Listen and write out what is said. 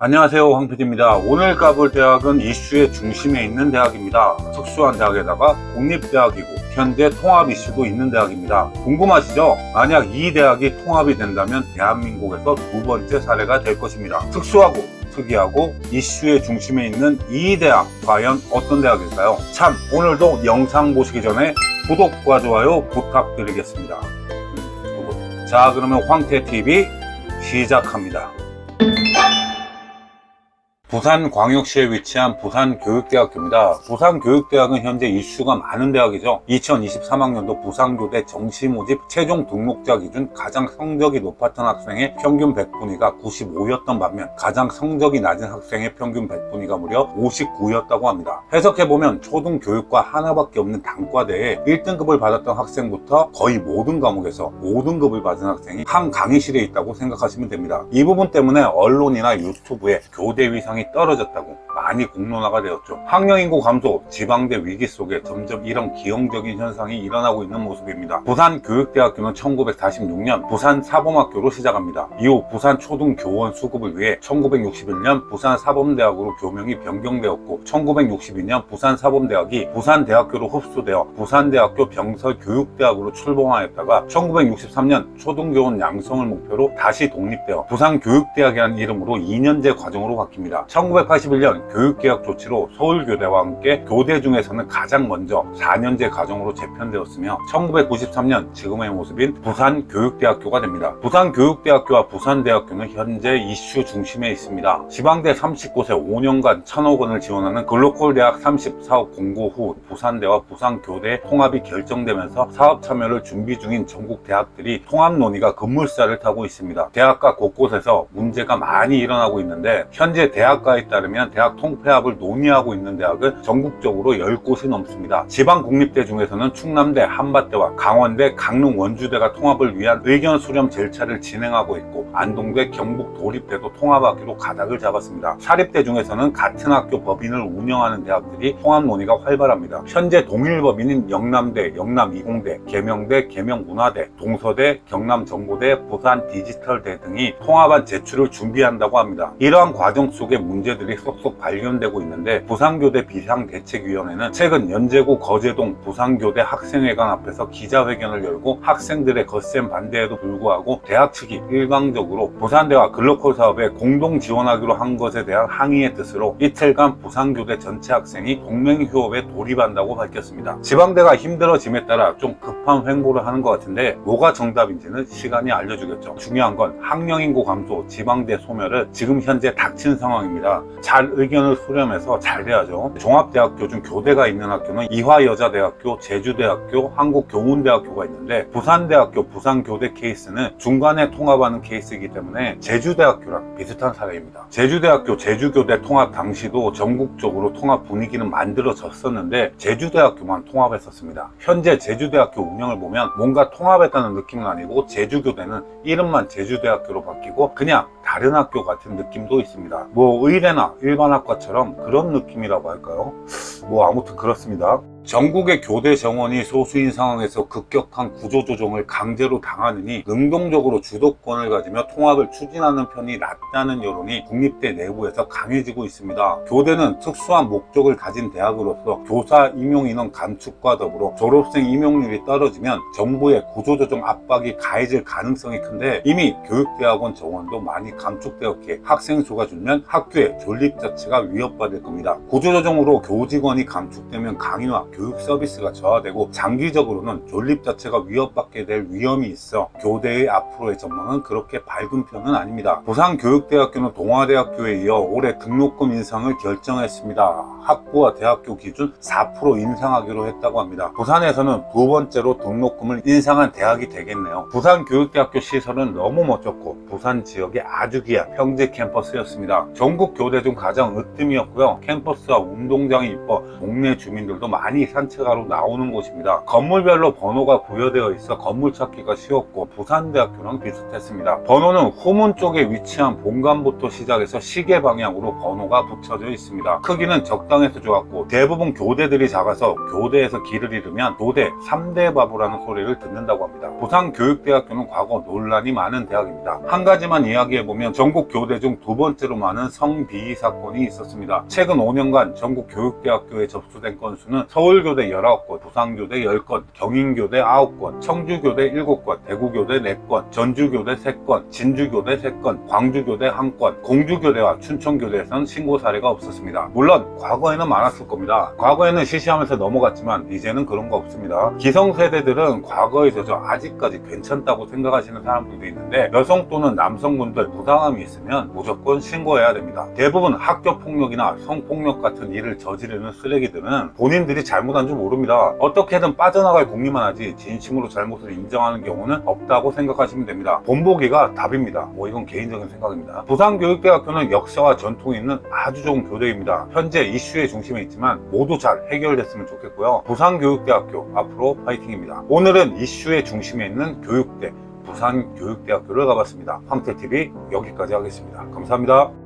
안녕하세요 황PD입니다 오늘 가볼 대학은 이슈의 중심에 있는 대학입니다 특수한 대학에다가 공립대학이고 현재 통합 이슈도 있는 대학입니다 궁금하시죠? 만약 이 대학이 통합이 된다면 대한민국에서 두 번째 사례가 될 것입니다 특수하고 특이하고 이슈의 중심에 있는 이 대학 과연 어떤 대학일까요? 참 오늘도 영상 보시기 전에 구독과 좋아요 부탁드리겠습니다. 자 그러면 황태TV 시작합니다 부산광역시에 위치한 부산교육대학교입니다. 부산교육대학은 현재 이슈가 많은 대학이죠. 2023학년도 부산교대 정시 모집 최종 등록자 기준 가장 성적이 높았던 학생의 평균 100분위가 95였던 반면 가장 성적이 낮은 학생의 평균 100분위가 무려 59였다고 합니다. 해석해보면 초등교육과 하나밖에 없는 단과대에 1등급을 받았던 학생부터 거의 모든 과목에서 5등급을 받은 학생이 한 강의실에 있다고 생각하시면 됩니다. 이 부분 때문에 언론이나 유튜브에 교대 위상 이 떨어졌다고 많이 공론화가 되었죠. 학령 인구 감소, 지방대 위기 속에 점점 이런 기형적인 현상이 일어나고 있는 모습입니다. 부산 교육대학교는 1946년 부산 사범학교로 시작합니다. 이후 부산 초등 교원 수급을 위해 1961년 부산 사범대학으로 교명이 변경되었고 1962년 부산 사범대학이 부산대학교로 흡수되어 부산대학교 병설교육대학으로 출범하였다가 1963년 초등교원 양성을 목표로 다시 독립되어 부산교육대학이라는 이름으로 2년제 과정으로 바뀝니다. 1981년 교육개혁 조치로 서울교대와 함께 교대 중에서는 가장 먼저 4년제 과정으로 재편되었으며 1993년 지금의 모습인 부산교육대학교가 됩니다. 부산교육대학교와 부산대학교는 현재 이슈 중심에 있습니다. 지방대 39세 5년간 1천억 원을 지원하는 글로컬 대학 30 사업 공고 후 부산대와 부산교대 통합이 결정되면서 사업 참여를 준비 중인 전국 대학들이 통합 논의가 급물살을 타고 있습니다. 대학가 곳곳에서 문제가 많이 일어나고 있는데 현재 대학가에 따르면 대학 통폐합을 논의하고 있는 대학은 전국적으로 10곳이 넘습니다. 지방 국립대 중에서는 충남대, 한밭대와 강원대, 강릉 원주대가 통합을 위한 의견 수렴 절차를 진행하고 있고 안동대, 경북 도립대도 통합하기로 가닥을 잡았습니다. 사립대 중에서는 같은 학교 법인을 운영하는 대학들이 통합 논의가 활발합니다. 현재 동일 법인인 영남대, 영남이공대, 계명대, 계명문화대, 동서대, 경남정보대, 부산 디지털대 등이 통합안 제출을 준비한다고 합니다. 이러한 과정 속에 문제들이 쏙쏙 발견되고 있는데 부산교대 비상대책위원회는 최근 연제구 거제동 부산교대 학생회관 앞에서 기자회견을 열고 학생들의 거센 반대에도 불구하고 대학 측이 일방적으로 부산대와 글로컬 사업에 공동 지원하기로 한 것에 대한 항의의 뜻으로 이틀간 부산교대 전체 학생이 동맹휴업에 돌입한다고 밝혔습니다. 지방대가 힘들어짐에 따라 좀 급한 횡보를 하는 것 같은데 뭐가 정답인지는 시간이 알려주겠죠. 중요한 건 학령 인구 감소, 지방대 소멸을 지금 현재 닥친 상황입니다. 잘 의견을 수렴해서 잘 돼야죠. 종합대학교 중 교대가 있는 학교는 이화여자대학교, 제주대학교, 한국교문대학교가 있는데 부산대학교, 부산교대 케이스는 중간에 통합하는 케이스이기 때문에 제주대학교랑 비슷한 사례입니다. 제주대학교, 제주교대 통합 당시도 전국적으로 통합 분위기는 만들어졌었는데 제주대학교만 통합했었습니다. 현재 제주대학교 운영을 보면 뭔가 통합했다는 느낌은 아니고 제주교대는 이름만 제주대학교로 바뀌고 그냥 다른 학교 같은 느낌도 있습니다. 뭐 의대나 일반 학과처럼 그런 느낌이라고 할까요? 뭐 아무튼 그렇습니다. 전국의 교대 정원이 소수인 상황에서 급격한 구조조정을 강제로 당하느니 능동적으로 주도권을 가지며 통합을 추진하는 편이 낫다는 여론이 국립대 내부에서 강해지고 있습니다. 교대는 특수한 목적을 가진 대학으로서 교사 임용 인원 감축과 더불어 졸업생 임용률이 떨어지면 정부의 구조조정 압박이 가해질 가능성이 큰데 이미 교육대학원 정원도 많이 감축되었기에 학생 수가 줄면 학교의 존립 자체가 위협받을 겁니다. 구조조정으로 교직원이 감축되면 강의와 교육 서비스가 저하되고 장기적으로는 존립 자체가 위협받게 될 위험이 있어 교대의 앞으로의 전망은 그렇게 밝은 편은 아닙니다. 부산교육대학교는 동아대학교에 이어 올해 등록금 인상을 결정했습니다. 학부와 대학교 기준 4% 인상하기로 했다고 합니다. 부산에서는 두 번째로 등록금을 인상한 대학이 되겠네요. 부산교육대학교 시설은 너무 멋졌고 부산 지역의 아주 귀한 평지 캠퍼스였습니다. 전국 교대 중 가장 으뜸이었고요. 캠퍼스와 운동장이 이뻐 동네 주민들도 많이 산책하러 나오는 곳입니다. 건물별로 번호가 부여되어 있어 건물 찾기가 쉬웠고 부산대학교랑 비슷했습니다. 번호는 후문 쪽에 위치한 본관부터 시작해서 시계 방향으로 번호가 붙여져 있습니다. 크기는 적당 해서 좋았고 대부분 교대들이 작아서 교대에서 길을 잃으면 교대 3대 바보라는 소리를 듣는다고 합니다. 부산교육대학교는 과거 논란이 많은 대학입니다. 한 가지만 이야기해보면 전국 교대 중 두 번째로 많은 성비위 사건이 있었습니다. 최근 5년간 전국 교육대학교에 접수된 건수는 서울교대 19건, 부산교대 10건, 경인교대 9건, 청주교대 7건, 대구교대 4건, 전주교대 3건, 진주교대 3건, 광주교대 1건, 공주교대와 춘천교대에서는 신고 사례가 없었습니다. 물론 과거 에는 많았을 겁니다. 과거에는 시시하면서 넘어갔지만 이제는 그런 거 없습니다. 기성세대들은 과거에 져서 아직까지 괜찮다고 생각하시는 사람들도 있는데 여성 또는 남성분들 부당함이 있으면 무조건 신고해야 됩니다. 대부분 학교 폭력이나 성폭력 같은 일을 저지르는 쓰레기들은 본인들이 잘못한 줄 모릅니다. 어떻게든 빠져나갈 궁리만 하지 진심으로 잘못을 인정하는 경우는 없다고 생각하시면 됩니다. 본보기가 답입니다. 뭐 이건 개인적인 생각입니다. 부산교육대학교는 역사와 전통이 있는 아주 좋은 교대입니다. 현재 이슈의 중심에 있지만 모두 잘 해결됐으면 좋겠고요. 부산교육대학교 앞으로 파이팅입니다. 오늘은 이슈의 중심에 있는 교육대 부산교육대학교를 가봤습니다. 황태TV 여기까지 하겠습니다. 감사합니다.